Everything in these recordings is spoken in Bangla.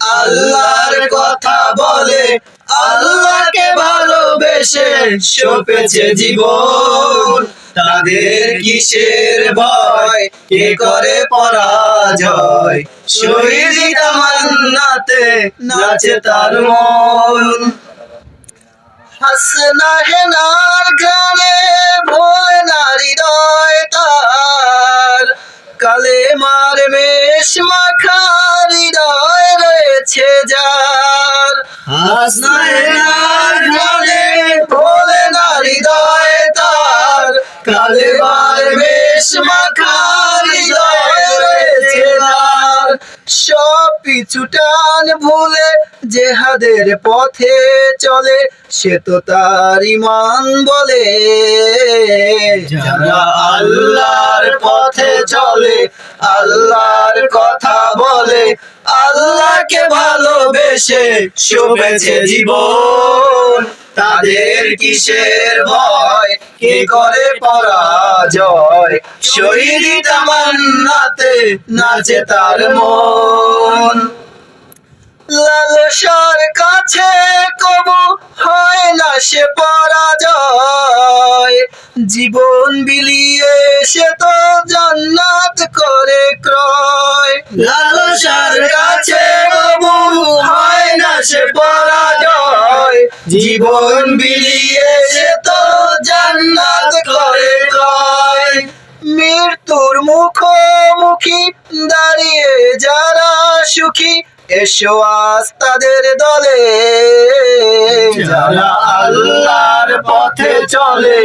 আল্লাহর কথা বলে, আল্লাহকে ভালোবেসে সপেছে জীবন। তাদের কিসের ভয়? কে করে পরাজয়? শহীদ তামান্নাতে নাচে তার মন। হাসনা হেনার গানে ভোলে না হৃদয় তার। কালে মার মেষ মাখা তার কালে মার মেষ মাখা হৃদয় রয়েছে সব পিছুটান ভুলে জেহাদের পথে চলে সে তো তার ইমান বলে যারা আল্লাহর পথে চলে বলে আল্লাহকে ভালোবেসে শোভেছে জীবন। তাদের কিসের ভয়? কে করে পরাজয়? শহীদ তামান্নাতে নাচে তার মন। লালসার কাছে কবু হয় না সে পরাজয়। জীবন বিলিয়ে সে তো জান্নাত হয় না সে পরাজয়, জীবন বিলিয়ে সে তো জান্নাত করে ক্রয় মৃত্যুর মুখোমুখি দাঁড়িয়ে যারা সুখী, এসো আজ তাদের দলে। যারা আল্লাহর পথে চলে,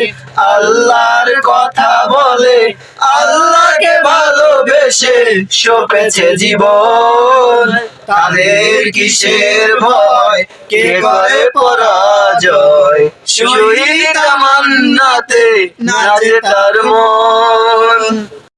আল্লাহর কথা বলে, আল্লাহকে সপেছে জীবন। তাদের কিসের ভয়? কে করে পরাজয়? শহীদ তামান্নাতে নাচে তার মন।